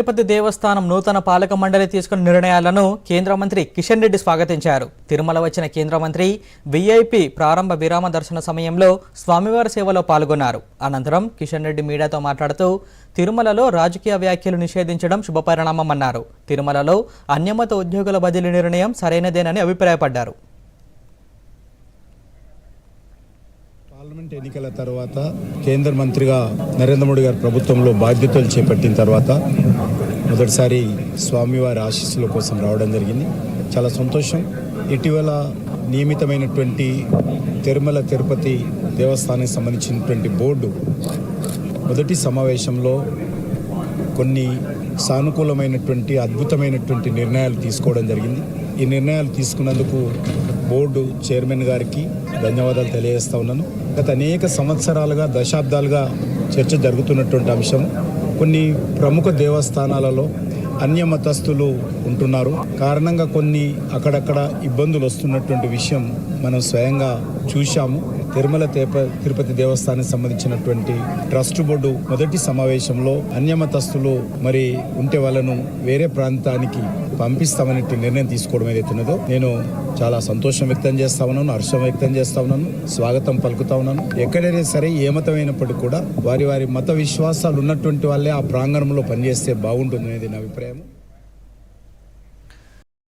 తిరుపతి దేవస్థానం నూతన పాలక మండలి తీసుకున్న నిర్ణయాలను కేంద్ర మంత్రి కిషన్ రెడ్డి స్వాగతించారు. తిరుమల వచ్చిన కేంద్ర మంత్రి విఐపి ప్రారంభ విరామ దర్శన సమయంలో స్వామివారి సేవలో పాల్గొన్నారు. అనంతరం కిషన్ రెడ్డి మీడియాతో మాట్లాడుతూ తిరుమలలో రాజకీయ వ్యాఖ్యలు నిషేధించడం శుభపరిణామమన్నారు. తిరుమలలో అన్యమత ఉద్యోగుల బదిలీ నిర్ణయం సరైనదేనని అభిప్రాయపడ్డారు. పార్లమెంట్ ఎన్నికల తర్వాత కేంద్ర మంత్రిగా నరేంద్ర మోడీ గారి ప్రభుత్వంలో బాధ్యతలు చేపట్టిన తర్వాత మొదటిసారి స్వామివారి ఆశీస్సుల కోసం రావడం జరిగింది. చాలా సంతోషం. ఇటీవల నియమితమైనటువంటి తిరుమల తిరుపతి దేవస్థానానికి సంబంధించినటువంటి బోర్డు మొదటి సమావేశంలో కొన్ని సానుకూలమైనటువంటి అద్భుతమైనటువంటి నిర్ణయాలు తీసుకోవడం జరిగింది. ఈ నిర్ణయాలు తీసుకున్నందుకు బోర్డు చైర్మన్ గారికి ధన్యవాదాలు తెలియజేస్తా ఉన్నాను. గత అనేక సంవత్సరాలుగా దశాబ్దాలుగా చర్చ జరుగుతున్నటువంటి అంశం కొన్ని ప్రముఖ దేవస్థానాలలో అన్య మతస్థులు ఉంటున్నారు. కారణంగా కొన్ని అక్కడక్కడ ఇబ్బందులు వస్తున్నటువంటి విషయం మనం స్వయంగా చూశాము. తిరుమల తేప తిరుపతి దేవస్థానానికి సంబంధించినటువంటి ట్రస్ట్ బోర్డు మొదటి సమావేశంలో అన్యమతస్తులు మరి ఉంటే వాళ్ళను వేరే ప్రాంతానికి పంపిస్తామనే నిర్ణయం తీసుకోవడం ఏదైతే ఉన్నదో నేను చాలా సంతోషం వ్యక్తం చేస్తా ఉన్నాను హర్షం వ్యక్తం చేస్తా ఉన్నాను స్వాగతం పలుకుతా ఉన్నాను. ఎక్కడైనా సరే ఏ మతమైనప్పటికీ కూడా వారి వారి మత విశ్వాసాలు ఉన్నటువంటి వాళ్ళే ఆ ప్రాంగణంలో పనిచేస్తే బాగుంటుంది అనేది నా అభిప్రాయం